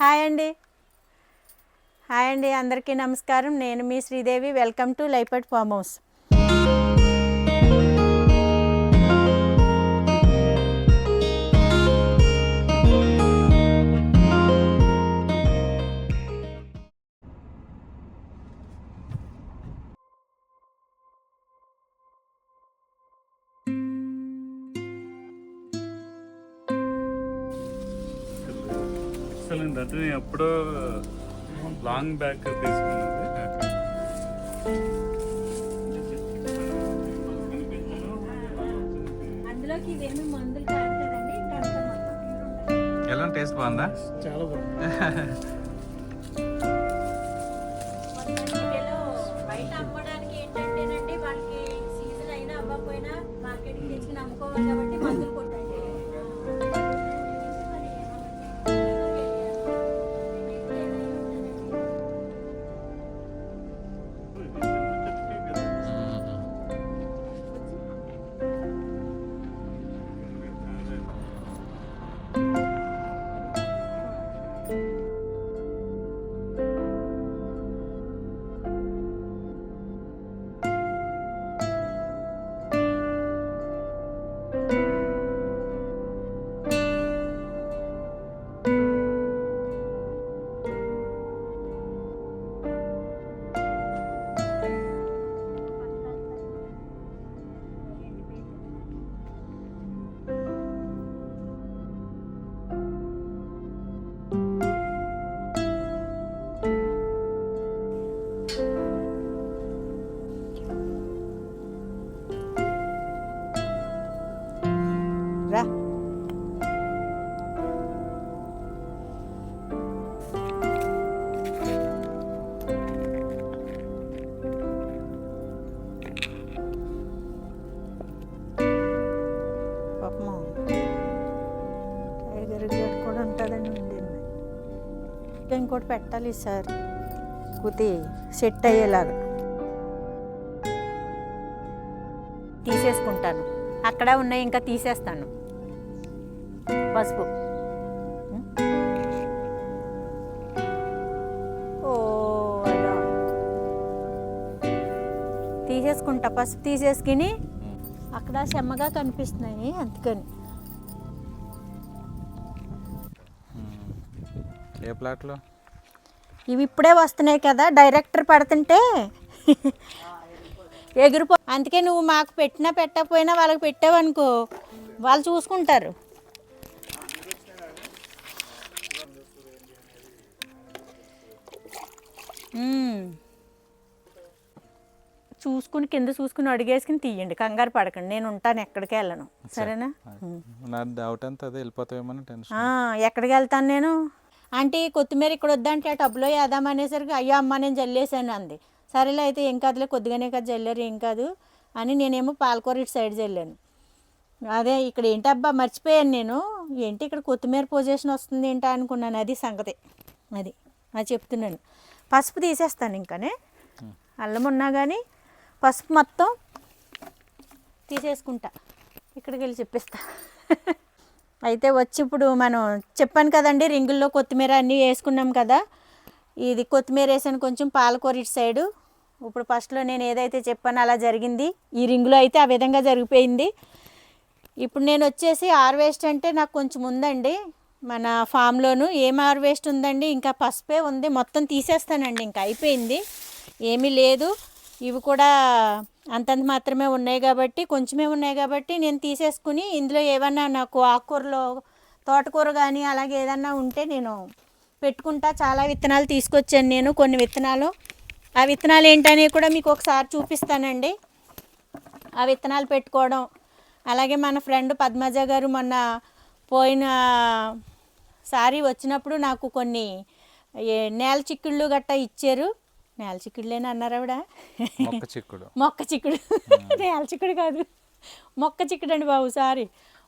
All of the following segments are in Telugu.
హాయ్ అండి. హాయ్ అండి అందరికీ నమస్కారం. నేను మీ Sridevi. Welcome to life at farm house. ఎప్పుడో లాంగ్ బ్యాక్ తీసుకున్నది. అందులోకి ఇవేమి మందులు కాదండి ఇంకా ఎలా టేస్ట్ బాగుందా? చాలా బాగుంది. బయట అమ్మడానికి ఏంటంటేనండి వాళ్ళకి సీజన్ అయినా అవ్వకపోయినా మార్కెట్కి తెచ్చుకుని అమ్ముకోవాలి పెట్టాలి సార్. కుతి సెట్ అయ్యేలాగా. తీసేసుకుంటాను. అక్కడ ఉన్నాయి ఇంకా తీసేస్తాను. పసుపు. తీసేసుకుంటా పసుపు తీసేసుకుని అక్కడ చెమ్మగా కనిపిస్తున్నాయి అందుకని. ఏ ప్లాట్లో? ఇవి ఇప్పుడే వస్తున్నాయి కదా డైరెక్టర్ పడుతుంటే ఎగిరిపో. అందుకే నువ్వు మాకు పెట్టినా పెట్టకపోయినా వాళ్ళకి పెట్టావనుకో వాళ్ళు చూసుకుంటారు. చూసుకుని కింద చూసుకుని అడిగేసుకుని తీయండి కంగారు పడకండి నేను ఉంటాను ఎక్కడికి వెళ్ళను. సరేనా? మ్మ్. నా డౌట్ అంతా అదే వెళ్ళిపోతావేమని టెన్షన్ ఆ, ఎక్కడికి వెళ్తాను నేను? అంటే కొత్తిమీర ఇక్కడ వద్దంటే ఆ టబ్లో వేద్దాం అనేసరికి అయ్యో అమ్మ నేను జల్లేసాను అంది. సరేలే అయితే ఏం కాదులే కొద్దిగానే కదా జల్లారు ఏం కాదు అని నేనేమో పాలకూర ఇటు సైడ్ జల్లాను. అదే ఇక్కడ ఏంటి అబ్బా మర్చిపోయాను నేను. ఏంటి ఇక్కడ కొత్తిమీర పొజిషన్ వస్తుంది ఏంటా అనుకున్నాను అది సంగతి. అది అది చెప్తున్నాను. పసుపు తీసేస్తాను ఇంకానే. అల్లం ఉన్నా కానీ పసుపు మొత్తం తీసేసుకుంటా. ఇక్కడికి వెళ్ళి చెప్పేస్తా. అయితే వచ్చి ఇప్పుడు మనం చెప్పాను కదండి రింగుల్లో కొత్తిమీర అన్నీ వేసుకున్నాం కదా. ఇది కొత్తిమీర వేసాను కొంచెం పాలకూర ఇటు సైడు. ఇప్పుడు ఫస్ట్లో నేను ఏదైతే చెప్పానో అలా జరిగింది. ఈ రింగులో అయితే ఆ విధంగా జరిగిపోయింది. ఇప్పుడు నేను వచ్చేసి హార్వెస్ట్ అంటే నాకు కొంచెం ఉందండి. మన ఫామ్లోను ఏం హార్వెస్ట్ ఉందండి ఇంకా పసుపే ఉంది. మొత్తం తీసేస్తానండి ఇంకా అయిపోయింది. ఏమీ లేదు. ఇవి కూడా అంతంత మాత్రమే ఉన్నాయి కాబట్టి కొంచెమే ఉన్నాయి కాబట్టి నేను తీసేసుకుని ఇందులో ఏమన్నా నాకు ఆకుకూరలో తోటకూర కానీ అలాగే ఏదన్నా ఉంటే నేను పెట్టుకుంటా. చాలా విత్తనాలు తీసుకొచ్చాను నేను కొన్ని విత్తనాలు. ఆ విత్తనాలు ఏంటని కూడా మీకు ఒకసారి చూపిస్తానండి. ఆ విత్తనాలు పెట్టుకోవడం. అలాగే మన ఫ్రెండ్ పద్మజ గారు మొన్న పోయిన సారీ వచ్చినప్పుడు నాకు కొన్ని నేల చిక్కుళ్ళు గట్టా ఇచ్చారు. నేల చిక్కుళ్ళేనా అన్నారు ఆవిడ? మొక్క చిక్కుడు. మొక్క చిక్కుడు. నేల చిక్కుడు కాదు. మొక్క చిక్కుడు అండి బాబు సారీ.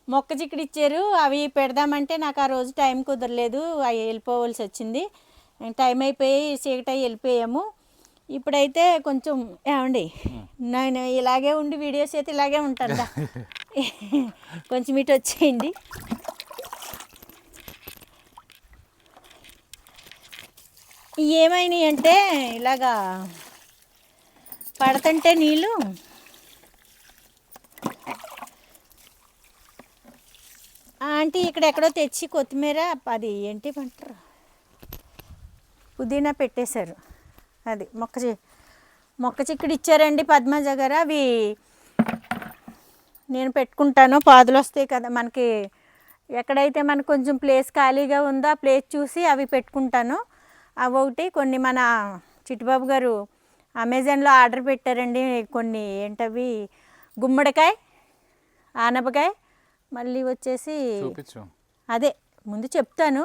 మొక్క చిక్కుడు ఇచ్చారు. అవి పెడదామంటే నాకు ఆ రోజు టైం కుదరలేదు. అవి వెళ్ళిపోవలసి వచ్చింది. టైం అయిపోయి చీకటి వెళ్ళిపోయాము. ఇప్పుడైతే కొంచెం ఏమండి నేను ఇలాగే ఉండి వీడియోస్ అయితే ఇలాగే ఉంటాను. కొంచెం ఇటు వచ్చేయండి. ఏమైనాయి అంటే ఇలాగా పడతంటే నీళ్ళు ఆంటీ ఇక్కడ ఎక్కడో తెచ్చి కొత్తిమీర అది ఏంటి పంటారు పుదీనా పెట్టేశారు. అది మొక్క మొక్క చిక్కుడు ఇచ్చారండి పద్మజ గారు. అవి నేను పెట్టుకుంటాను. పాదులు వస్తాయి కదా మనకి ఎక్కడైతే మనకు కొంచెం ప్లేస్ ఖాళీగా ఉందో ఆ ప్లేస్ చూసి అవి పెట్టుకుంటాను. అవి ఒకటి కొన్ని మన చిట్టుబాబు గారు అమెజాన్లో ఆర్డర్ పెట్టారండి కొన్ని ఏంటవి? గుమ్మడికాయ ఆనపకాయ మళ్ళీ వచ్చేసి అదే ముందు చెప్తాను.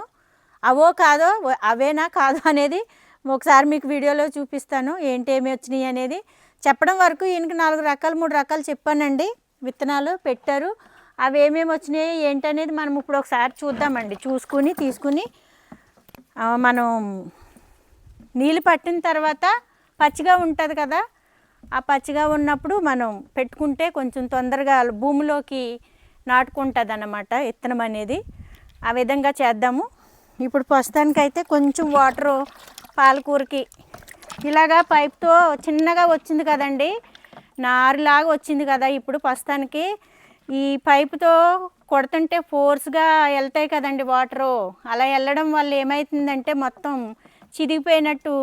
అవో కాదో అవేనా కాదో అనేది ఒకసారి మీకు వీడియోలో చూపిస్తాను. ఏంటి ఏమి వచ్చినాయి అనేది. చెప్పడం వరకు ఈయనకి నాలుగు రకాలు మూడు రకాలు చెప్పానండి. విత్తనాలు పెట్టారు. అవి ఏమేమి వచ్చినాయి ఏంటి అనేది మనం ఇప్పుడు ఒకసారి చూద్దామండి. చూసుకుని తీసుకుని మనం నీళ్ళు పట్టిన తర్వాత పచ్చిగా ఉంటుంది కదా ఆ పచ్చిగా ఉన్నప్పుడు మనం పెట్టుకుంటే కొంచెం తొందరగా భూమిలోకి నాటుకుంటుంది అన్నమాట విత్తనం అనేది. ఆ విధంగా చేద్దాము. ఇప్పుడు ప్రస్తుతానికైతే కొంచెం వాటరు పాలకూరకి ఇలాగా పైప్తో చిన్నగా వచ్చింది కదండి నారులాగా వచ్చింది కదా ఇప్పుడు ప్రస్తుతానికి. ఈ పైపుతో కొడుతుంటే ఫోర్స్గా వెళ్తాయి కదండి వాటరు అలా వెళ్ళడం వల్ల ఏమవుతుందంటే మొత్తం చిరిగిపోయినట్టు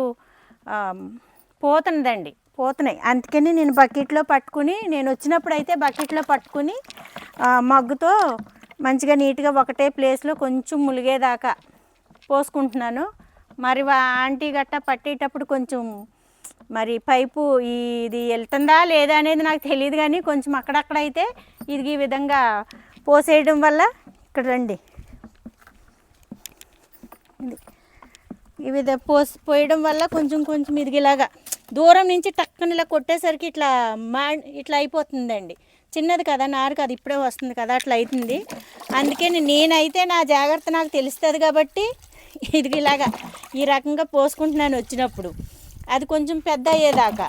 పోతున్నదండి. పోతున్నాయి. అందుకని నేను బకెట్లో పట్టుకుని నేను వచ్చినప్పుడు అయితే బకెట్లో పట్టుకుని మగ్గుతో మంచిగా నీట్గా ఒకటే ప్లేస్లో కొంచెం ములిగేదాకా పోసుకుంటున్నాను. మరి వా ఆంటీ గట్టా పట్టేటప్పుడు కొంచెం మరి పైపు ఇది వెళ్తుందా లేదా అనేది నాకు తెలియదు కానీ కొంచెం అక్కడక్కడ అయితే ఇది ఈ విధంగా పోసేయడం వల్ల ఇక్కడ రండి. ఇది. ఇవి పోసి పోయడం వల్ల కొంచెం కొంచెం ఇదిగిలాగా దూరం నుంచి టక్కన ఇలా కొట్టేసరికి ఇట్లా మా ఇట్లా అయిపోతుందండి. చిన్నది కదా నారు కదా ఇప్పుడే వస్తుంది కదా అట్లా అవుతుంది అందుకని నేనైతే నా జాగ్రత్త నాకు తెలుస్తుంది కాబట్టి ఇది ఇలాగా ఈ రకంగా పోసుకుంటున్నాను వచ్చినప్పుడు. అది కొంచెం పెద్ద అయ్యేదాకా.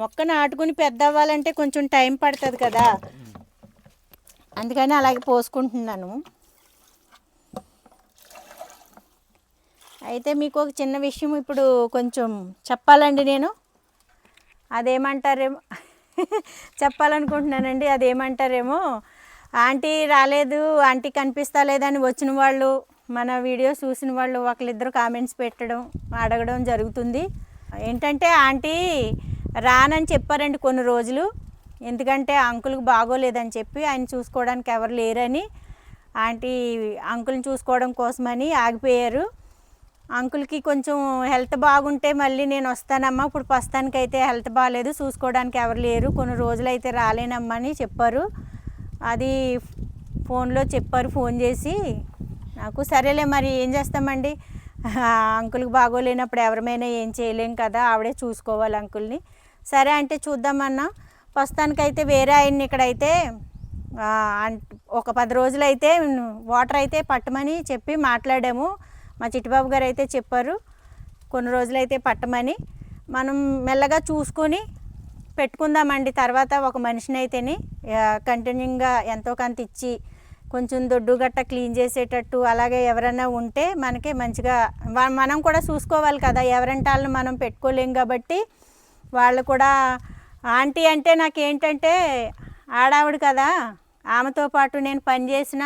మొక్క నాటుకుని పెద్ద అవ్వాలంటే కొంచెం టైం పడుతుంది కదా. అందుకని అలాగే పోసుకుంటున్నాను. అయితే మీకు ఒక చిన్న విషయం ఇప్పుడు కొంచెం చెప్పాలండి నేను. అదేమంటారేమో? చెప్పాలనుకుంటున్నానండి అదేమంటారేమో? ఆంటీ రాలేదు ఆంటీ కనిపిస్తా లేదని వచ్చిన వాళ్ళు మన వీడియో చూసిన వాళ్ళు ఒకళ్ళిద్దరు కామెంట్స్ పెట్టడం అడగడం జరుగుతుంది. ఏంటంటే ఆంటీ రానని చెప్పారండి కొన్ని రోజులు. ఎందుకంటే అంకుల్కి బాగోలేదని చెప్పి ఆయన చూసుకోవడానికి ఎవరు లేరని ఆంటీ అంకుల్ని చూసుకోవడం కోసమని ఆగిపోయారు. అంకుల్కి కొంచెం హెల్త్ బాగుంటే మళ్ళీ నేను వస్తానమ్మా. ఇప్పుడు ప్రస్తుతానికి అయితే హెల్త్ బాగాలేదు చూసుకోవడానికి ఎవరు లేరు. కొన్ని రోజులు అయితే రాలేనమ్మా అని చెప్పారు. అది ఫోన్లో చెప్పారు. ఫోన్ చేసి నాకు సరేలే మరి ఏం చేస్తామండి? అంకుల్కి బాగోలేనప్పుడు ఎవరిమైనా ఏం చేయలేం కదా ఆవిడే చూసుకోవాలి అంకుల్ని. సరే అంటే చూద్దామన్నా. ప్రస్తుతానికైతే వేరే ఆయన్ని ఇక్కడైతే అన్- ఒక పది రోజులైతే వాటర్ అయితే పట్టమని చెప్పి మాట్లాడాము. మా చిట్టిబాబు గారు అయితే చెప్పారు కొన్ని రోజులు అయితే పట్టమని. మనం మెల్లగా చూసుకొని పెట్టుకుందామండి. తర్వాత ఒక మనిషిని అయితేనే కంటిన్యూగా ఎంతో కొంత ఇచ్చి కొంచెం దొడ్డు గట్ట క్లీన్ చేసేటట్టు అలాగే ఎవరైనా ఉంటే మనకి మంచిగా మనం కూడా చూసుకోవాలి కదా. ఎవరంటే వాళ్ళని మనం పెట్టుకోలేం కాబట్టి వాళ్ళు కూడా ఆంటీ అంటే నాకు ఏంటంటే ఆడావిడ కదా. ఆమెతో పాటు నేను పని చేసిన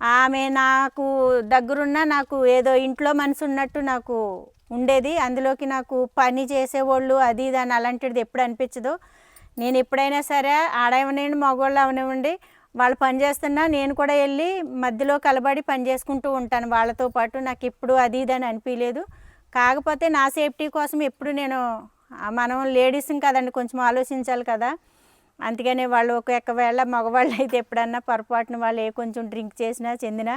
ఆమె నాకు దగ్గరున్న నాకు ఏదో ఇంట్లో మనసు ఉన్నట్టు నాకు ఉండేది. అందులోకి నాకు పని చేసేవాళ్ళు అది ఇది అని అలాంటిది ఎప్పుడు అనిపించదు. నేను ఎప్పుడైనా సరే ఆడవనివ్వండి మగవాళ్ళు అవనివ్వండి వాళ్ళు పని చేస్తున్నా నేను కూడా వెళ్ళి మధ్యలో కలబడి పని చేసుకుంటూ ఉంటాను. వాళ్ళతో పాటు నాకు ఇప్పుడు అది ఇది అని అనిపించలేదు కాకపోతే నా సేఫ్టీ కోసం ఎప్పుడు నేను మనం లేడీస్ కదండి కొంచెం ఆలోచించాలి కదా. అందుకనే వాళ్ళు ఒకవేళ మగవాళ్ళు అయితే ఎప్పుడన్నా పొరపాటున వాళ్ళు ఏ కొంచెం డ్రింక్ చేసినా చెందినా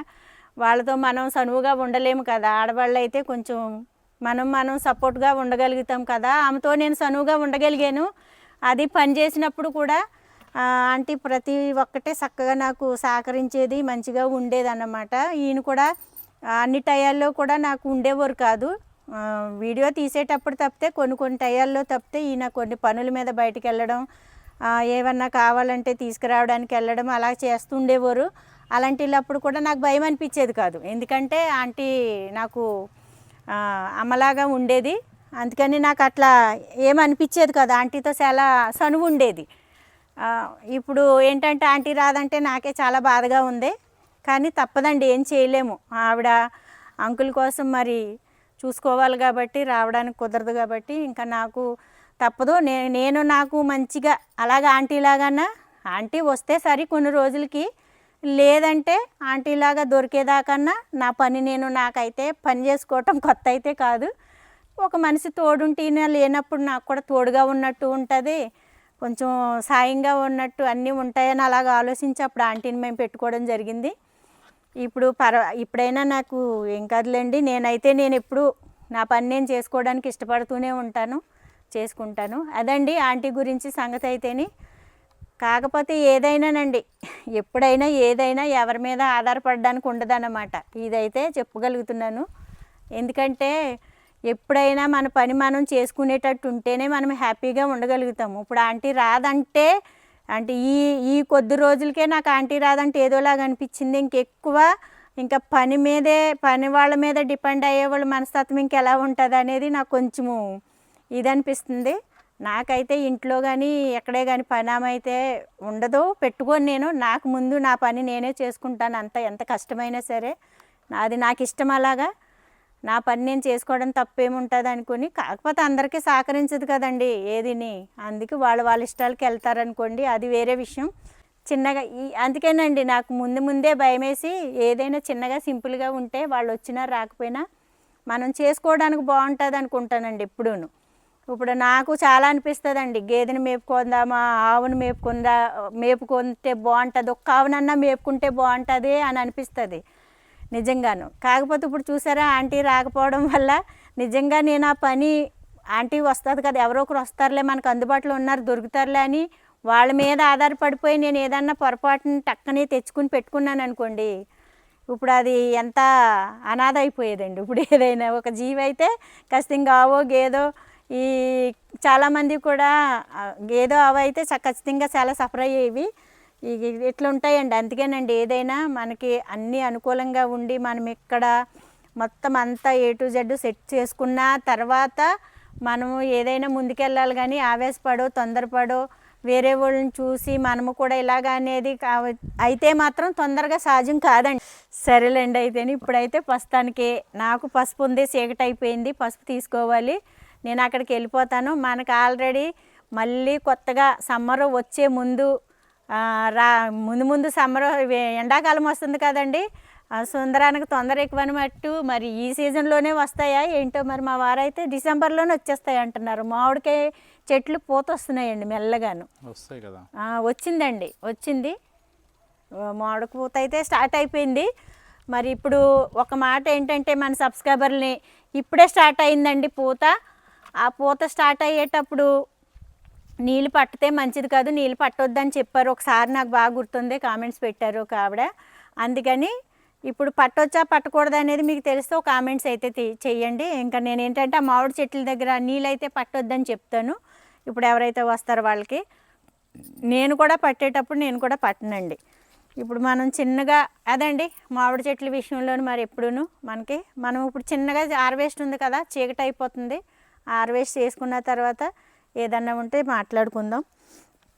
వాళ్ళతో మనం సనువుగా ఉండలేము కదా. ఆడవాళ్ళు అయితే కొంచెం మనం మనం సపోర్ట్గా ఉండగలుగుతాం కదా. ఆమెతో నేను సనువుగా ఉండగలిగాను. అది పని చేసినప్పుడు కూడా ఆంటీ ప్రతి ఒక్కటే చక్కగా నాకు సహకరించేది మంచిగా ఉండేది అన్నమాట ఈయన కూడా అన్ని టయాల్లో కూడా నాకు ఉండేవారు కాదు. వీడియో తీసేటప్పుడు తప్పితే కొన్ని కొన్ని టయాల్లో తప్పితే ఈయన కొన్ని పనుల మీద బయటకు వెళ్ళడం ఏమన్నా కావాలంటే తీసుకురావడానికి వెళ్ళడం అలా చేస్తుండేవారు. అలాంటిప్పుడు కూడా నాకు భయం అనిపించేది కాదు. ఎందుకంటే ఆంటీ నాకు అమ్మలాగా ఉండేది. అందుకని నాకు అట్లా ఏమనిపించేది కాదు. ఆంటీతో చాలా సనువు ఉండేది. ఇప్పుడు ఏంటంటే ఆంటీ రాదంటే నాకే చాలా బాధగా ఉంది. కానీ తప్పదండి ఏం చేయలేము. ఆవిడ అంకుల్ కోసం మరి చూసుకోవాలి కాబట్టి రావడానికి కుదరదు కాబట్టి ఇంకా నాకు తప్పదు. నేను నాకు మంచిగా అలాగ ఆంటీలాగానా ఆంటీ వస్తే సరి కొన్ని రోజులకి. లేదంటే ఆంటీలాగా దొరికేదాకన్నా నా పని నేను నాకైతే పని చేసుకోవటం కొత్త అయితే కాదు. ఒక మనిషి తోడుంటేనే లేనప్పుడు నాకు కూడా తోడుగా ఉన్నట్టు ఉంటుంది. కొంచెం సాయంగా ఉన్నట్టు అన్నీ ఉంటాయని అలాగ ఆలోచించి అప్పుడు ఆంటీని మేము పెట్టుకోవడం జరిగింది. ఇప్పుడు పర ఇప్పుడైనా నాకు ఏం కాదులేండి. నేనైతే నేను ఎప్పుడు నా పని నేను చేసుకోవడానికి ఇష్టపడుతూనే ఉంటాను. చేసుకుంటాను. అదండి ఆంటీ గురించి సంగతి అయితేని. కాకపోతే ఏదైనానండి ఎప్పుడైనా ఏదైనా ఎవరి మీద ఆధారపడడానికి ఉండదన్నమాట. ఇదైతే చెప్పగలుగుతున్నాను. ఎందుకంటే ఎప్పుడైనా మన పని మనం చేసుకునేటట్టు ఉంటేనే మనం హ్యాపీగా ఉండగలుగుతాము. ఇప్పుడు ఆంటీ రాదంటే అంటే ఈ ఈ కొద్ది రోజులకే నాకు ఆంటీ రాదంటే ఏదోలాగా అనిపించింది. ఇంకెక్కువ ఇంకా పని మీదే పని వాళ్ళ మీద డిపెండ్ అయ్యే వాళ్ళ మనస్తత్వం ఇంకెలా ఉంటుంది అనేది నాకు కొంచెము ఇది అనిపిస్తుంది నాకైతే ఇంట్లో కానీ ఎక్కడే కానీ పని అయితే ఉండదు. పెట్టుకొని నేను. నాకు ముందు నా పని నేనే చేసుకుంటాను. అంత ఎంత కష్టమైనా సరే. అది నాకు ఇష్టం అలాగా. నా పని నేను చేసుకోవడం తప్పేముంటుంది అనుకుని కాకపోతే అందరికీ సహకరించదు కదండి ఏదిని. అందుకే వాళ్ళు వాళ్ళ ఇష్టాలకి వెళ్తారనుకోండి అది వేరే విషయం. చిన్నగా ఈ అందుకేనండి నాకు ముందు ముందే భయమేసి ఏదైనా చిన్నగా సింపుల్గా ఉంటే వాళ్ళు వచ్చినా రాకపోయినా మనం చేసుకోవడానికి బాగుంటుంది అనుకుంటానండి ఎప్పుడూను. ఇప్పుడు నాకు చాలా అనిపిస్తుందండి. గేదెని మేపుకుందామా ఆవును మేపుకుందా మేపుకుంటే బాగుంటుంది ఒక్క ఆవునన్నా మేపుకుంటే బాగుంటుంది అని అనిపిస్తుంది నిజంగాను. కాకపోతే ఇప్పుడు చూసారా ఆంటీ రాకపోవడం వల్ల నిజంగా నేను ఆ పని ఆంటీ వస్తుంది కదా ఎవరో ఒకరు వస్తారులే మనకు అందుబాటులో ఉన్నారు దొరుకుతారులే అని వాళ్ళ మీద ఆధారపడిపోయి నేను ఏదన్నా పొరపాటుని టక్కనే తెచ్చుకుని పెట్టుకున్నాను అనుకోండి ఇప్పుడు అది ఎంత అనాథ అయిపోయేదండి. ఇప్పుడు ఏదైనా ఒక జీవి అయితే ఖచ్చితంగా ఆవో గేదో ఈ చాలామంది కూడా ఏదో అవైతే ఖచ్చితంగా చాలా సఫర్ అయ్యేవి. ఇట్లా ఉంటాయండి అందుకేనండి ఏదైనా మనకి అన్నీ అనుకూలంగా ఉండి మనం ఇక్కడ మొత్తం అంతా ఏ టు జెడ్ సెట్ చేసుకున్న తర్వాత మనము ఏదైనా ముందుకెళ్ళాలి కానీ ఆవేశపడో తొందరపడో వేరే వాళ్ళని చూసి మనము కూడా ఇలాగ అనేది అయితే మాత్రం తొందరగా సహజం కాదండి. సరేలేండి అయితే ఇప్పుడైతే ప్రస్తుతానికి నాకు పసుపు ఉంది చీకటి అయిపోయింది పసుపు తీసుకోవాలి. నేను అక్కడికి వెళ్ళిపోతాను. మనకు ఆల్రెడీ మళ్ళీ కొత్తగా సమ్మర్ వచ్చే ముందు రా ముందు ముందు సమ్మర్ ఎండాకాలం వస్తుంది కదండి. సుందరానికి తొందర ఎక్కువనమట్టు మరి ఈ సీజన్లోనే వస్తాయా ఏంటో మరి మా వారైతే డిసెంబర్లోనే వచ్చేస్తాయి అంటున్నారు. మామిడికాయ చెట్లు పూత వస్తున్నాయండి మెల్లగాను. వస్తాయి కదా. వచ్చిందండి వచ్చింది. మామిడి పూత అయితే స్టార్ట్ అయిపోయింది. మరి ఇప్పుడు ఒక మాట ఏంటంటే మన సబ్స్క్రైబర్ని ఇప్పుడే స్టార్ట్ అయిందండి పూత. ఆ పూత స్టార్ట్ అయ్యేటప్పుడు నీళ్ళు పట్టితే మంచిది కాదు నీళ్ళు పట్టొద్దని చెప్పారు. ఒకసారి నాకు బాగా గుర్తుంది కామెంట్స్ పెట్టారు ఒక ఆవిడ. అందుకని ఇప్పుడు పట్టొచ్చా పట్టకూడదు అనేది మీకు తెలిస్తే ఒక కామెంట్స్ అయితే చేయండి చెయ్యండి. ఇంకా నేను ఏంటంటే ఆ మామిడి చెట్ల దగ్గర నీళ్ళు అయితే పట్టొద్దని చెప్తాను. ఇప్పుడు ఎవరైతే వస్తారో వాళ్ళకి. నేను కూడా పట్టేటప్పుడు నేను కూడా పట్టనండి. ఇప్పుడు మనం చిన్నగా అదండి మామిడి చెట్ల విషయంలోనూ మరి ఎప్పుడూను మనకి మనం ఇప్పుడు చిన్నగా హార్వెస్ట్ ఉంది కదా చీకటి అయిపోతుంది. హార్వెస్ట్ చేసుకున్న తర్వాత ఏదన్నా ఉంటే మాట్లాడుకుందాం.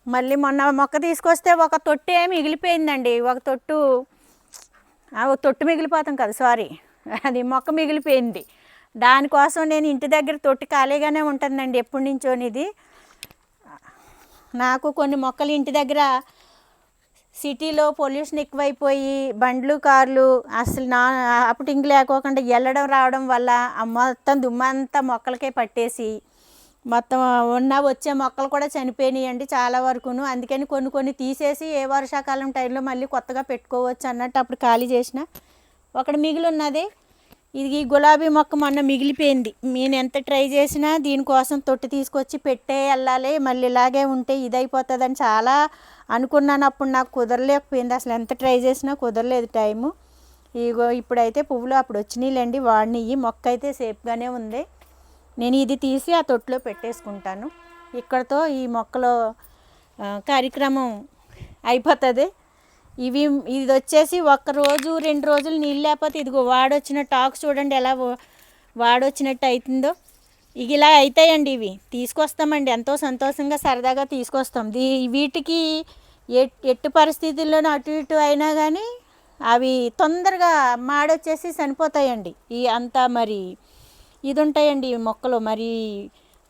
మళ్ళీ మొన్న మొక్క తీసుకొస్తే ఒక తొట్టు ఏమి మిగిలిపోయిందండి. ఒక తొట్టు ఆ, ఒక తొట్టు మిగిలిపోతాం కదా సారీ. అది మొక్క మిగిలిపోయింది. దానికోసం నేను ఇంటి దగ్గర తొట్టి ఖాళీగానే ఉంటుందండి ఎప్పటి నుంచోనిది నాకు కొన్ని మొక్కలు ఇంటి దగ్గర సిటీలో పొల్యూషన్ ఎక్కువైపోయి బండ్లు కార్లు అసలు నా అప్పటింగ్ లేకోకుండా వెళ్ళడం రావడం వల్ల మొత్తం దుమ్మంతా మొక్కలకే పట్టేసి మొత్తం ఉన్న వచ్చే మొక్కలు కూడా చనిపోయినాయండి చాలా వరకును. అందుకని కొన్ని కొన్ని తీసేసి ఏ వర్షాకాలం టైంలో మళ్ళీ కొత్తగా పెట్టుకోవచ్చు అన్నట్టు అప్పుడు ఖాళీ చేసిన. ఒకటి మిగిలి ఉన్నది ఇది గులాబీ మొక్క మొన్న మిగిలిపోయింది. నేను ఎంత ట్రై చేసినా దీనికోసం తొట్టి తీసుకొచ్చి పెట్టే వెళ్ళాలి. మళ్ళీ ఇలాగే ఉంటే ఇది అయిపోతుందని చాలా అనుకున్నాను. అప్పుడు నాకు కుదరలేకపోయింది. అసలు ఎంత ట్రై చేసినా కుదరలేదు టైము. ఇగో ఇప్పుడైతే పువ్వులు అప్పుడు వచ్చినాయిలేండి. వాడినవి మొక్క అయితే సేఫ్గానే ఉంది. నేను ఇది తీసి ఆ తొట్టులో పెట్టేసుకుంటాను. ఇక్కడతో ఈ మొక్కలో కార్యక్రమం అయిపోతుంది. ఇవి ఇది వచ్చేసి ఒక్క రోజు రెండు రోజులు నీళ్ళు లేకపోతే ఇదిగో వాడొచ్చిన టాక్ చూడండి ఎలా వాడొచ్చినట్టు అవుతుందో ఇక ఇలా అవుతాయండి ఇవి. తీసుకొస్తామండి. ఎంతో సంతోషంగా సరదాగా తీసుకొస్తాం. దీ వీటికి ఎట్టి పరిస్థితుల్లోనూ అటు ఇటు అయినా కానీ అవి తొందరగా మాడొచ్చేసి చనిపోతాయండి ఈ అంతా మరి ఇది ఉంటాయండి ఈ మొక్కలు. మరి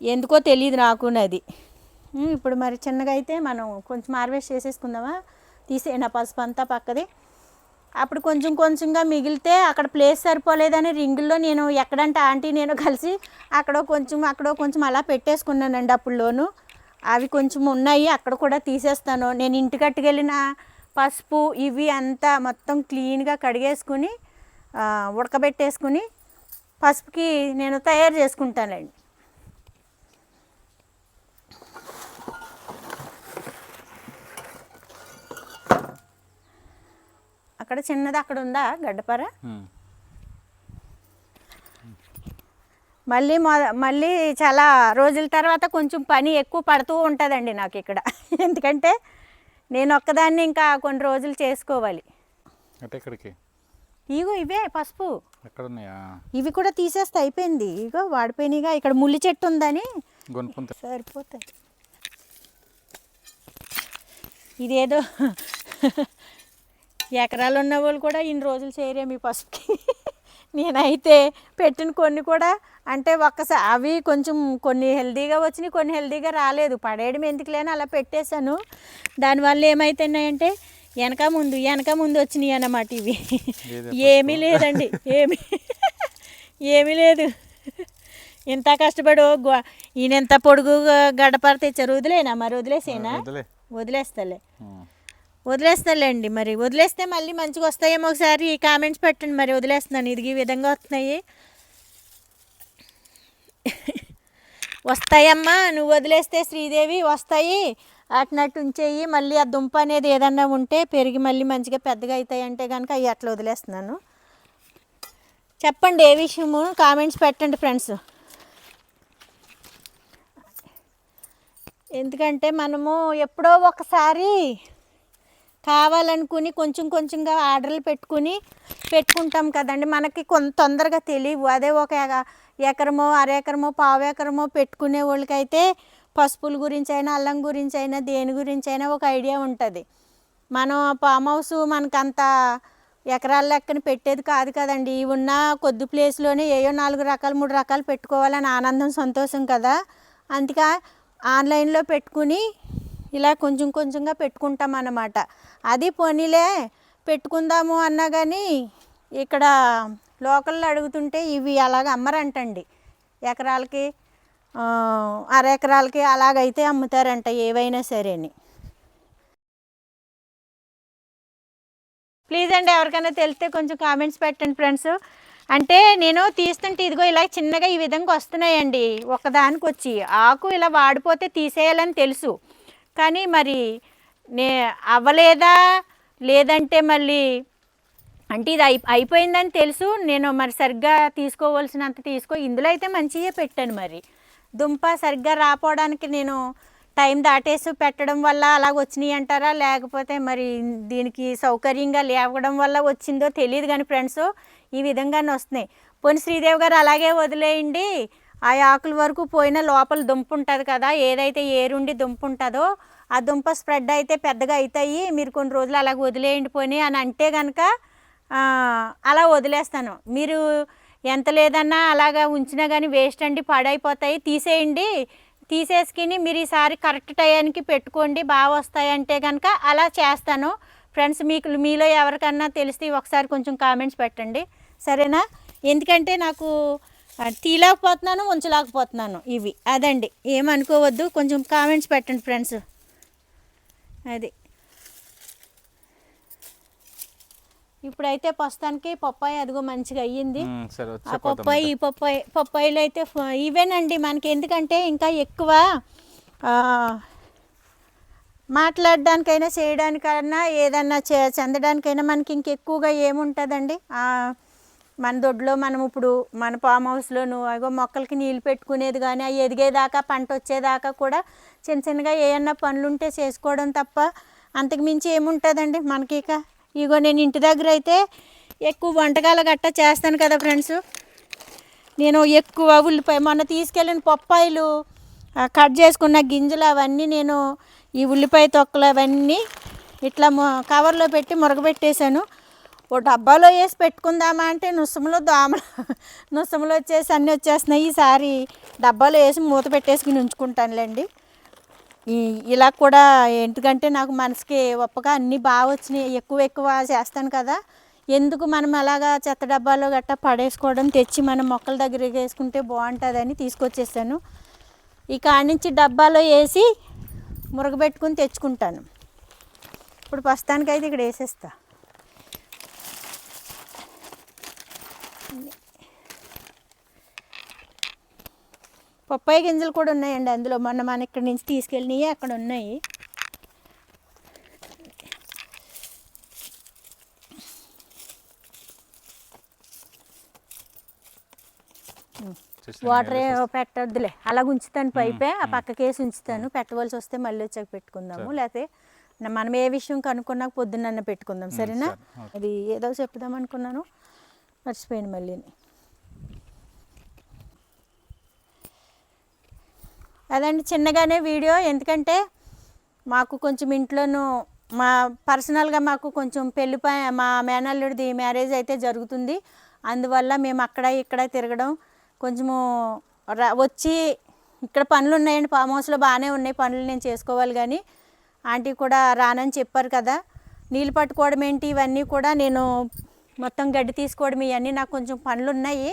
ఎందుకో తెలియదు నాకు అది ఇప్పుడు మరి చిన్నగా అయితే మనం కొంచెం హార్వెస్ట్ చేసేసుకుందామా? తీసేయండి ఆ పసుపు అంతా పక్కది. అప్పుడు కొంచెం కొంచెంగా మిగిలితే అక్కడ ప్లేస్ సరిపోలేదని రింగుల్లో నేను ఎక్కడంటే ఆంటీ నేను కలిసి అక్కడో కొంచెం అక్కడో కొంచెం అలా పెట్టేసుకున్నానండి అప్పుడులోను అవి కొంచెం ఉన్నాయి అక్కడ కూడా తీసేస్తాను. నేను ఇంటికట్టుకెళ్ళిన పసుపు ఇవి అంతా మొత్తం క్లీన్గా కడిగేసుకుని ఉడకబెట్టేసుకుని పసుపుకి నేను తయారు చేసుకుంటానండి. అక్కడ చిన్నది అక్కడ ఉందా గడ్డపార. మళ్ళీ మళ్ళీ చాలా రోజుల తర్వాత కొంచెం పని ఎక్కువ పడుతూ ఉంటుందండి నాకు ఇక్కడ. ఎందుకంటే నేను ఒక్కదాన్ని ఇంకా కొన్ని రోజులు చేసుకోవాలి. అంటే ఇక్కడికి? ఇగో ఇవే పసుపు. ఎక్కడ ఉన్నాయా ఇవి కూడా తీసేస్తే అయిపోయింది. ఇగో వాడిపోయినాయిగా ఇక్కడ ముల్లి చెట్టు ఉందని. సరిపోతాయి. ఇదేదో ఎకరాలు ఉన్న వాళ్ళు కూడా ఇన్ని రోజులు చేయరే మీ పసుపుకి. నేనైతే పెట్టిన కొన్ని కూడా అంటే ఒక్కసారి అవి కొంచెం కొన్ని హెల్దీగా వచ్చినాయి కొన్ని హెల్దీగా రాలేదు. పడేయడం ఎందుకులేని అలా పెట్టేశాను. దానివల్ల ఏమైతున్నాయంటే వెనక ముందు వెనక ముందు వచ్చినాయి అన్నమాట ఇవి. ఏమీ లేదండి. ఏమీ ఏమీ లేదు. ఇంత కష్టపడి ఈయన ఎంత పొడుగు గడపర తెచ్చారు. వదిలేనా మరి? వదిలేసేనా? వదిలే. వదిలేస్తాలే. వదిలేస్తానులేండి మరి. వదిలేస్తే మళ్ళీ మంచిగా వస్తాయేమో ఒకసారి. కామెంట్స్ పెట్టండి మరి. వదిలేస్తున్నాను. ఇది ఈ విధంగా వస్తున్నాయి. వస్తాయమ్మా. నువ్వు వదిలేస్తే శ్రీదేవి వస్తాయి. అట్నట్టు ఉంచేయి. మళ్ళీ ఆ దుంప అనేది ఏదన్నా ఉంటే పెరిగి మళ్ళీ మంచిగా పెద్దగా అవుతాయి అంటే కనుక అవి అట్లా వదిలేస్తున్నాను. చెప్పండి ఏ విషయము? కామెంట్స్ పెట్టండి ఫ్రెండ్స్ ఎందుకంటే మనము ఎప్పుడో ఒకసారి కావాలనుకుని కొంచెం కొంచెంగా ఆర్డర్లు పెట్టుకుని పెట్టుకుంటాం కదండి. మనకి కొంత తొందరగా తెలియవు. అదే ఒక ఎక- ఎకరమో అరెకరమో పావు ఎకరమో పెట్టుకునే వాళ్ళకైతే పసుపుల గురించి అయినా అల్లం గురించి అయినా దేని గురించి అయినా ఒక ఐడియా ఉంటుంది. మనం ఫామ్ హౌస్ మనకంత ఎకరాల లెక్కన పెట్టేది కాదు కదండి. ఇవి ఉన్న కొద్ది ప్లేస్లోనే ఏయో నాలుగు రకాలు మూడు రకాలు పెట్టుకోవాలని ఆనందం సంతోషం కదా. అందుకే ఆన్లైన్లో పెట్టుకుని ఇలా కొంచెం కొంచెంగా పెట్టుకుంటాం అన్నమాట అది పోనీలే పెట్టుకుందాము అన్నా కానీ ఇక్కడ లోకల్లో అడుగుతుంటే ఇవి అలాగ అమ్మరంటండి. ఎకరాలకి అరెకరాలకి అర ఎకరాలకి అలాగైతే అమ్ముతారంట ఏవైనా సరేని. ప్లీజ్ అండి ఎవరికైనా తెలిస్తే కొంచెం కామెంట్స్ పెట్టండి ఫ్రెండ్స్. అంటే నేను తీస్తుంటే ఇదిగో ఇలా చిన్నగా ఈ విధంగా వస్తున్నాయండి. ఒకదానికి వచ్చి ఆకు ఇలా వాడిపోతే తీసేయాలని తెలుసు. కానీ మరి నే అవ్వలేదా? లేదంటే మళ్ళీ అంటే ఇది అయి అయిపోయిందని తెలుసు. నేను మరి సరిగ్గా తీసుకోవాల్సినంత తీసుకో. ఇందులో అయితే మంచిగా పెట్టాను మరి. దుంప సరిగ్గా రాపోవడానికి నేను టైం దాటేసి పెట్టడం వల్ల అలాగ వచ్చినాయి అంటారా? లేకపోతే మరి దీనికి సౌకర్యంగా లేవడం వల్ల వచ్చిందో తెలియదు కానీ ఫ్రెండ్స్ ఈ విధంగానే వస్తున్నాయి. పోనీ శ్రీదేవి గారు అలాగే వదిలేయండి. ఆ ఆకుల వరకు పోయిన లోపల దుంప ఉంటుంది కదా ఏదైతే ఏరుండి దుంప ఉంటుందో ఆ దుంప స్ప్రెడ్ అయితే పెద్దగా అవుతాయి మీరు కొన్ని రోజులు అలాగ వదిలేయండి పోనీ అని అంటే కనుక అలా వదిలేస్తాను. మీరు ఎంత లేదన్నా అలాగా ఉంచినా కానీ వేస్ట్ అండి పాడైపోతాయి. తీసేయండి. తీసేసుకుని మీరు ఈసారి కరెక్ట్ టయానికి పెట్టుకోండి బాగా వస్తాయి అంటే కనుక అలా చేస్తాను. ఫ్రెండ్స్ మీకు మీలో ఎవరికన్నా తెలిస్తే ఒకసారి కొంచెం కామెంట్స్ పెట్టండి. సరేనా? ఎందుకంటే నాకు తీయలేకపోతున్నాను ఉంచలేకపోతున్నాను ఇవి. అదండి. ఏమనుకోవద్దు. కొంచెం కామెంట్స్ పెట్టండి ఫ్రెండ్స్ అది. ఇప్పుడైతే ప్రస్తుతానికి పప్పాయి అదిగో మంచిగా అయ్యింది. ఆ పప్పాయి ఈ పప్పాయి పప్పాయిలు అయితే ఇవేనండి మనకి. ఎందుకంటే ఇంకా ఎక్కువ మాట్లాడడానికైనా చేయడానికైనా ఏదన్నా చే చెందడానికైనా మనకి ఇంకెక్కువగా ఏముంటుందండి? మన దొడ్లో మనం ఇప్పుడు మన ఫామ్ హౌస్లోను అగో మొక్కలకి నీళ్ళు పెట్టుకునేది కానీ అవి ఎదిగేదాకా పంట వచ్చేదాకా కూడా చిన్న చిన్నగా ఏమన్నా పనులు ఉంటే చేసుకోవడం తప్ప అంతకు మించి ఏముంటుందండి మనకి ఇక. ఇగో నేను ఇంటి దగ్గర అయితే ఎక్కువ వంటకాలు గట్టా చేస్తాను కదా ఫ్రెండ్స్. నేను ఎక్కువ ఉల్లిపాయ మొన్న తీసుకెళ్ళిన పప్పాయిలు కట్ చేసుకున్న గింజలు అవన్నీ నేను ఈ ఉల్లిపాయ తొక్కలు అవన్నీ ఇట్లా కవర్లో పెట్టి మురగబెట్టేశాను. ఓ డబ్బాలో వేసి పెట్టుకుందామా అంటే నుస్సములో దోమలు నుసుములు వచ్చేసి అన్నీ వచ్చేస్తున్నాయి. ఈసారి డబ్బాలో వేసి మూత పెట్టేసుకుని ఉంచుకుంటానులేండి. ఇలా కూడా ఎందుకంటే నాకు మనసుకి ఒప్పగా అన్నీ బాగా వచ్చినాయి. ఎక్కువ ఎక్కువ చేస్తాను కదా. ఎందుకు మనం అలాగా చెత్త డబ్బాలో గట్టా పడేసుకోవడం తెచ్చి మనం మొక్కల దగ్గరికి వేసుకుంటే బాగుంటుందని తీసుకొచ్చేసాను. ఇక నుంచి డబ్బాలో వేసి మురగబెట్టుకుని తెచ్చుకుంటాను. ఇప్పుడు ప్రస్తుతానికైతే ఇక్కడ వేసేస్తాను పప్పాయి గింజలు కూడా ఉన్నాయండి అందులో. మొన్న మన ఇక్కడి నుంచి తీసుకెళ్ళినవి అక్కడ ఉన్నాయి. వాటర్ పెట్టద్దులే. అలా ఉంచుతాను పైపే ఆ పక్కకేసి ఉంచుతాను. పెట్టవలసి వస్తే మళ్ళీ వచ్చాక పెట్టుకుందాము. లేకపోతే మనం ఏ విషయం కనుక్కున్నాక పొద్దున్న పెట్టుకుందాం సరేనా. అది ఏదో చెప్దాం అనుకున్నాను. మర్చిపోయాను మళ్ళీ అదండి చిన్నగానే వీడియో. ఎందుకంటే మాకు కొంచెం ఇంట్లోనూ మా పర్సనల్గా మాకు కొంచెం పెళ్ళి మా మేనల్లుడిది మ్యారేజ్ అయితే జరుగుతుంది. అందువల్ల మేము అక్కడ ఇక్కడ తిరగడం కొంచెము రా వచ్చి ఇక్కడ పనులు ఉన్నాయండి. ఫామ్ హౌస్లో బాగానే ఉన్నాయి. పనులు నేను చేసుకోవాలి కానీ ఆంటీ కూడా రానని చెప్పారు కదా. నీళ్ళు పట్టుకోవడం ఏంటి? ఇవన్నీ కూడా నేను మొత్తం గడ్డి తీసుకోవడం ఇవన్నీ నాకు కొంచెం పనులు ఉన్నాయి.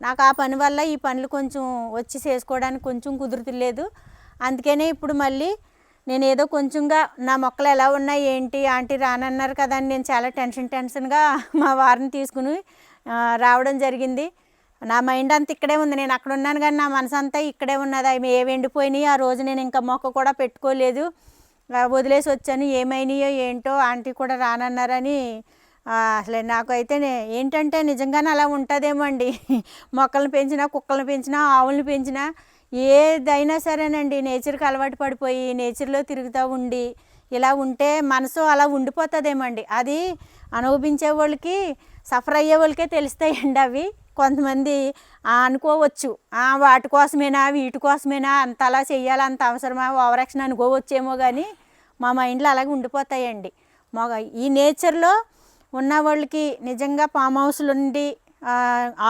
నాకు ఆ పని వల్ల ఈ పనులు కొంచెం వచ్చి చేసుకోవడానికి కొంచెం కుదురుతులేదు అందుకనే ఇప్పుడు మళ్ళీ నేను ఏదో కొంచెంగా నా మొక్కలు ఎలా ఉన్నాయి ఏంటి ఆంటీ రానన్నారు కదా అని నేను చాలా టెన్షన్ టెన్షన్గా మా వారిని తీసుకుని రావడం జరిగింది. నా మైండ్ అంతా ఇక్కడే ఉంది. నేను అక్కడ ఉన్నాను కానీ నా మనసు అంతా ఇక్కడే ఉన్నది. అవి ఏవి ఎండిపోయినాయి ఆ రోజు నేను ఇంకా మొక్క కూడా పెట్టుకోలేదు. వదిలేసి వచ్చాను. ఏమైనాయో ఏంటో ఆంటీ కూడా రానన్నారని అసలు నాకు ఏంటంటే నిజంగానే అలా ఉంటుందేమో అండి మొక్కలను పెంచినా కుక్కలను పెంచినా ఆవులను పెంచినా ఏదైనా సరేనండి. నేచర్కి అలవాటు పడిపోయి నేచర్లో తిరుగుతూ ఉండి ఇలా ఉంటే మనసు అలా ఉండిపోతుందేమండి. అది అనుభవించే వాళ్ళకి సఫర్ అయ్యే వాళ్ళకే తెలుస్తాయండి అవి. కొంతమంది అనుకోవచ్చు. వాటి కోసమేనా వీటి కోసమేనా అంత అలా చెయ్యాలి అంత అవసరమా ఓవరాక్షన్ అనుకోవచ్చేమో కానీ మా మైండ్లో అలాగే ఉండిపోతాయండి. మొగ ఈ నేచర్లో ఉన్న వాళ్ళకి నిజంగా ఫామ్ హౌస్లు ఉండి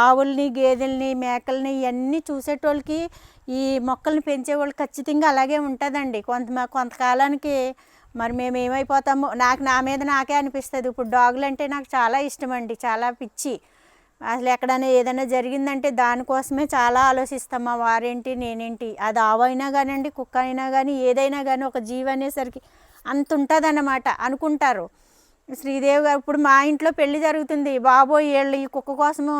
ఆవుల్ని గేదెల్ని మేకల్ని ఇవన్నీ చూసేటోళ్ళకి ఈ మొక్కల్ని పెంచేవాళ్ళు ఖచ్చితంగా అలాగే ఉంటుందండి. కొంత కొంతకాలానికి మరి మేము ఏమైపోతామో నాకు నా మీద నాకే అనిపిస్తుంది. ఇప్పుడు డాగులు అంటే నాకు చాలా ఇష్టం అండి చాలా పిచ్చి. అసలు ఎక్కడైనా ఏదైనా జరిగిందంటే దానికోసమే చాలా ఆలోచిస్తాం. మా వారేంటి నేనేంటి అది ఆవైనా కానివ్వండి కుక్క అయినా కానీ ఏదైనా కానీ ఒక జీవి అనేసరికి అంత ఉంటుంది అనుకుంటారు. శ్రీదేవి గారు ఇప్పుడు మా ఇంట్లో పెళ్ళి జరుగుతుంది. బాబోయ్ వీళ్ళు ఈ కుక్క కోసము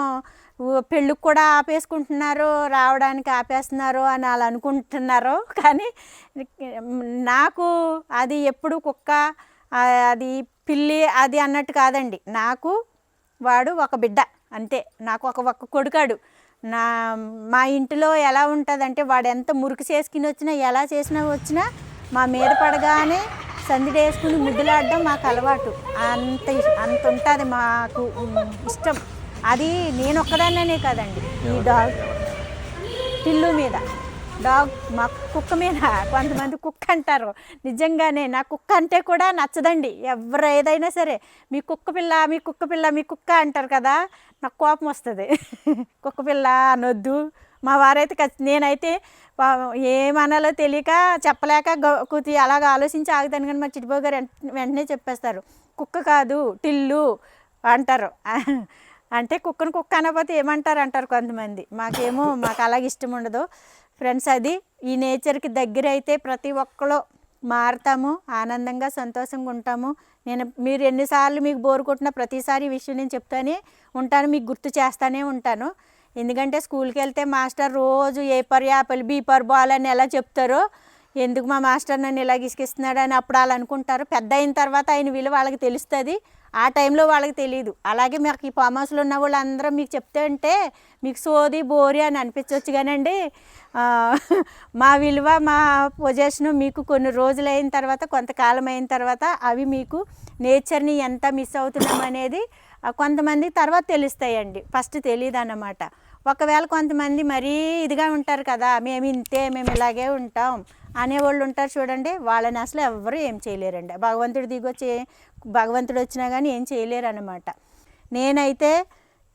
పెళ్ళికి కూడా ఆపేసుకుంటున్నారు రావడానికి ఆపేస్తున్నారు అని వాళ్ళు అనుకుంటున్నారు. కానీ నాకు అది ఎప్పుడు కుక్క అది పిల్లి అది అన్నట్టు కాదండి. నాకు వాడు ఒక బిడ్డ అంతే. నాకు ఒక ఒక్క కొడుకాడు. నా మా ఇంటిలో ఎలా ఉంటుందంటే వాడు ఎంత మురికి చేసుకుని వచ్చినా ఎలా చేసినా వచ్చినా మా మీద పడగానే సందిడి వేసుకుని ముద్దులాడడం మాకు అలవాటు. అంత అంత ఉంటుంది మాకు ఇష్టం. అది నేను ఒక్కదాన్నే కాదండి. ఈ డాగ్. టిల్లు మీద. డాగ్ మా కుక్క మీద. కొంతమంది కుక్క అంటారు. నిజంగానే నా కుక్క అంటే కూడా నచ్చదండి. ఎవరు ఏదైనా సరే మీ కుక్క పిల్ల మీ కుక్క పిల్ల మీ కుక్క అంటారు కదా నాకు కోపం వస్తుంది. కుక్క పిల్ల అనొద్దు మా వారైతే నేనైతే ఏమనాలో తెలియక చెప్పలేక గ- కొద్ది అలాగ ఆలోచించి ఆగుతాను కానీ మా చిట్టుబాబు గారు వెంట- వెంటనే చెప్పేస్తారు. కుక్క కాదు టిల్లు అంటారు. అంటే కుక్కను కుక్క అనకపోతే ఏమంటారు అంటారు కొంతమంది. మాకేమో మాకు అలాగ ఇష్టం ఉండదు. ఫ్రెండ్స్ అది ఈ నేచర్కి దగ్గర అయితే ప్రతి ఒక్కరు మారుతాము ఆనందంగా సంతోషంగా ఉంటాము. నేను మీరు ఎన్నిసార్లు మీకు బోరు కొట్టిన ప్రతిసారి ఈ విషయం నేను చెప్తానే ఉంటాను మీకు గుర్తు చేస్తానే ఉంటాను. ఎందుకంటే స్కూల్కి వెళ్తే మాస్టర్ రోజు A for apple B for ball అని ఎలా చెప్తారో ఎందుకు మా మాస్టర్ నన్ను ఇలా గిసికిస్తున్నాడు అని అప్పుడు వాళ్ళు అనుకుంటారు. పెద్ద అయిన తర్వాత ఆయన విలువ వాళ్ళకి తెలుస్తుంది. ఆ టైంలో వాళ్ళకి తెలియదు అలాగే మాకు ఈ ఫామ్ హౌస్లో ఉన్న వాళ్ళందరూ మీకు చెప్తే అంటే మీకు సోది బోరి అని అనిపించవచ్చు కానండి. మా విలువ మా పొజిషను మీకు కొన్ని రోజులు అయిన తర్వాత కొంతకాలం అయిన తర్వాత అవి మీకు నేచర్ని ఎంత మిస్ అవుతున్నాం అనేది కొంతమంది తర్వాత తెలుస్తాయండి. ఫస్ట్ తెలియదు అన్నమాట ఒకవేళ కొంతమంది మరీ ఇదిగా ఉంటారు కదా మేము ఇంతే మేము ఇలాగే ఉంటాం అనేవాళ్ళు ఉంటారు చూడండి. వాళ్ళని అసలు ఎవరు ఏం చేయలేరండి. భగవంతుడు దిగొచ్చి భగవంతుడు వచ్చినా కానీ ఏం చేయలేరు అనమాట నేనైతే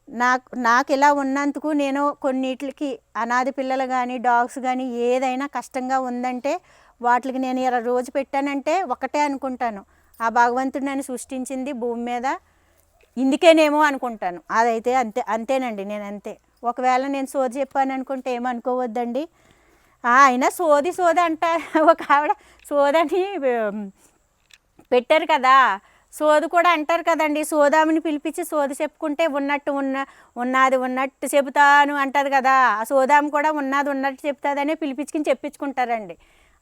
నాకు నాకు ఇలా ఉన్నందుకు నేను కొన్నిటికి అనాథ పిల్లలు కానీ డాగ్స్ కానీ ఏదైనా కష్టంగా ఉందంటే వాటికి నేను ఇలా రోజు పెట్టానంటే ఒకటే అనుకుంటాను. ఆ భగవంతుడు నన్ను సృష్టించింది భూమి మీద ఇందుకేనేమో అనుకుంటాను. అదైతే అంతే అంతేనండి నేను అంతే. ఒకవేళ నేను సోది చెప్పాను అనుకుంటే ఏమనుకోవద్దండి? ఆయన అయినా సోది సోది అంట ఒక ఆవిడ సోదని పెట్టారు కదా. సోది కూడా అంటారు కదండి సోదామిని పిలిపించి సోది చెప్పుకుంటే ఉన్నట్టు ఉన్న ఉన్నది ఉన్నట్టు చెబుతాను అంటారు కదా. ఆ సోదామి కూడా ఉన్నది ఉన్నట్టు చెప్తాదనే పిలిపించుకుని చెప్పించుకుంటారండి.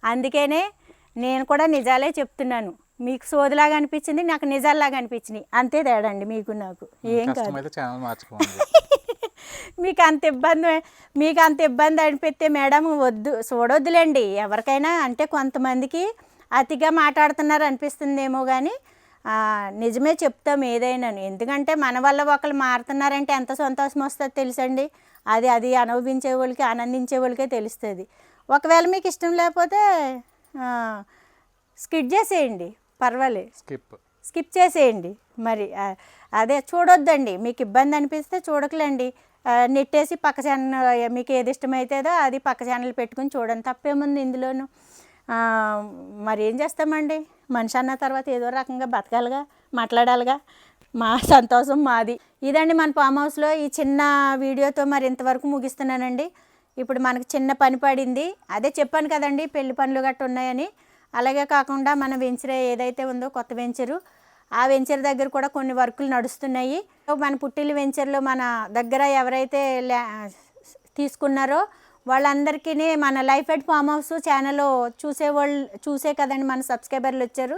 అందుకనే నేను కూడా నిజాలే చెప్తున్నాను. మీకు సోదిలాగా అనిపించింది నాకు నిజాల్లాగా అనిపించినాయి. అంతే తేడండి మీకు నాకు. ఏం కాదు. కష్టమైతే ఛానల్ మార్చుకోండి. మీకు అంత ఇబ్బంది మీకు అంత ఇబ్బంది అనిపిస్తే మేడం వద్దు చూడొద్దులేండి. ఎవరికైనా అంటే కొంతమందికి అతిగా మాట్లాడుతున్నారు అనిపిస్తుందేమో కానీ నిజమే చెప్తాం ఏదైనాను. ఎందుకంటే మన వల్ల ఒకరు మారుతున్నారంటే ఎంత సంతోషం వస్తుందో తెలుసండి. అది అది అనుభవించే వాళ్ళకి ఆనందించే వాళ్ళకే తెలుస్తుంది. ఒకవేళ మీకు ఇష్టం లేకపోతే స్కిడ్ చేసేయండి. పర్వాలేదు స్కిప్. స్కిప్ చేసేయండి. మరి అదే చూడొద్దండి. మీకు ఇబ్బంది అనిపిస్తే చూడకలేండి. నెట్టేసి పక్క ఛానల్ మీకు ఏది ఇష్టమైతుందో అది పక్క ఛానల్ పెట్టుకుని చూడండి తప్పేముంది ఇందులోను. మరి ఏం చేస్తామండి? మనిషి అన్న తర్వాత ఏదో రకంగా బతకాలిగా మాట్లాడాలిగా. మా సంతోషం మాది. ఇదండి మన ఫామ్ హౌస్లో ఈ చిన్న వీడియోతో మరి ఇంతవరకు ముగిస్తున్నానండి. ఇప్పుడు మనకు చిన్న పని పడింది. అదే చెప్పాను కదండి పెళ్ళి పనులు గట్ట ఉన్నాయని. అలాగే కాకుండా మన వెంచర్ ఏదైతే ఉందో కొత్త వెంచరు ఆ వెంచర్ దగ్గర కూడా కొన్ని వర్కులు నడుస్తున్నాయి. మన పుట్టిల్లు వెంచర్లో మన దగ్గర ఎవరైతే ల్యా తీసుకున్నారో వాళ్ళందరికీ మన life at farm house channel చూసే వాళ్ళు చూసే కదండి మన సబ్స్క్రైబర్లు వచ్చారు.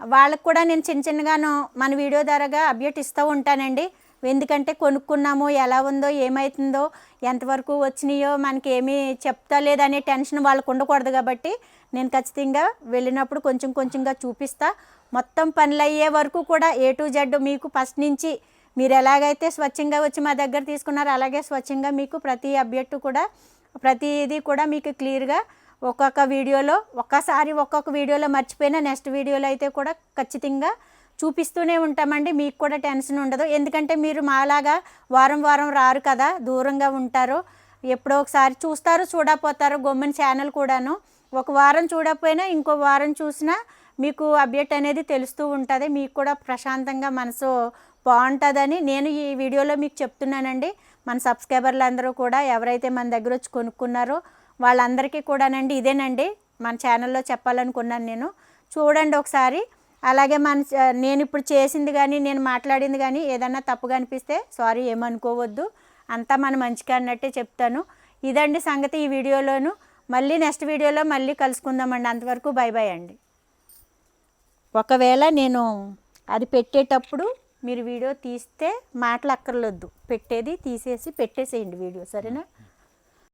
వాళ్ళకు కూడా నేను చిన్న చిన్నగాను మన వీడియో ద్వారాగా అప్డేట్ ఇస్తూ ఉంటానండి. ఎందుకంటే కొనుక్కున్నామో ఎలా ఉందో ఏమవుతుందో ఎంతవరకు వచ్చినాయో మనకి ఏమీ చెప్తలేదనే టెన్షన్ వాళ్ళకు ఉండకూడదు కాబట్టి నేను ఖచ్చితంగా వెళ్ళినప్పుడు కొంచెం కొంచెంగా చూపిస్తా. మొత్తం పనులు అయ్యే వరకు కూడా ఏ టు జెడ్ మీకు ఫస్ట్ నుంచి మీరు ఎలాగైతే స్వచ్ఛంగా వచ్చి మా దగ్గర తీసుకున్నారో అలాగే స్వచ్ఛంగా మీకు ప్రతి అభ్యర్థు కూడా ప్రతిదీ కూడా మీకు క్లియర్గా ఒక్కొక్క వీడియోలో ఒక్కసారి ఒక్కొక్క వీడియోలో మర్చిపోయినా నెక్స్ట్ వీడియోలో అయితే కూడా ఖచ్చితంగా చూపిస్తూనే ఉంటామండి. మీకు కూడా టెన్షన్ ఉండదు. ఎందుకంటే మీరు మాలాగా వారం వారం రారు కదా దూరంగా ఉంటారు. ఎప్పుడో ఒకసారి చూస్తారు చూడకపోతారు. గొమ్మని ఛానల్ కూడాను. ఒక వారం చూడకపోయినా ఇంకో వారం చూసినా మీకు అప్డేట్ అనేది తెలుస్తూ ఉంటుంది. మీకు కూడా ప్రశాంతంగా మనసు బాగుంటుందని నేను ఈ వీడియోలో మీకు చెప్తున్నానండి. మన సబ్స్క్రైబర్లు అందరూ కూడా ఎవరైతే మన దగ్గర వచ్చి కొనుక్కున్నారో వాళ్ళందరికీ కూడానండి ఇదేనండి మన ఛానల్లో చెప్పాలనుకున్నాను నేను. చూడండి ఒకసారి. అలాగే మన నేను ఇప్పుడు చేసింది కానీ నేను మాట్లాడింది కానీ ఏదన్నా తప్పుగా అనిపిస్తే సారీ ఏమనుకోవద్దు. అంతా మన మంచిగా అన్నట్టే చెప్తాను. ఇదండి సంగతి ఈ వీడియోలోను. మళ్ళీ నెక్స్ట్ వీడియోలో మళ్ళీ కలుసుకుందామండి. అంతవరకు బై బై అండి. ఒకవేళ నేను అది పెట్టేటప్పుడు మీరు వీడియో తీస్తే మాటలు అక్కర్లొద్దు. పెట్టేది తీసేసి పెట్టేసేయండి వీడియో సరేనా?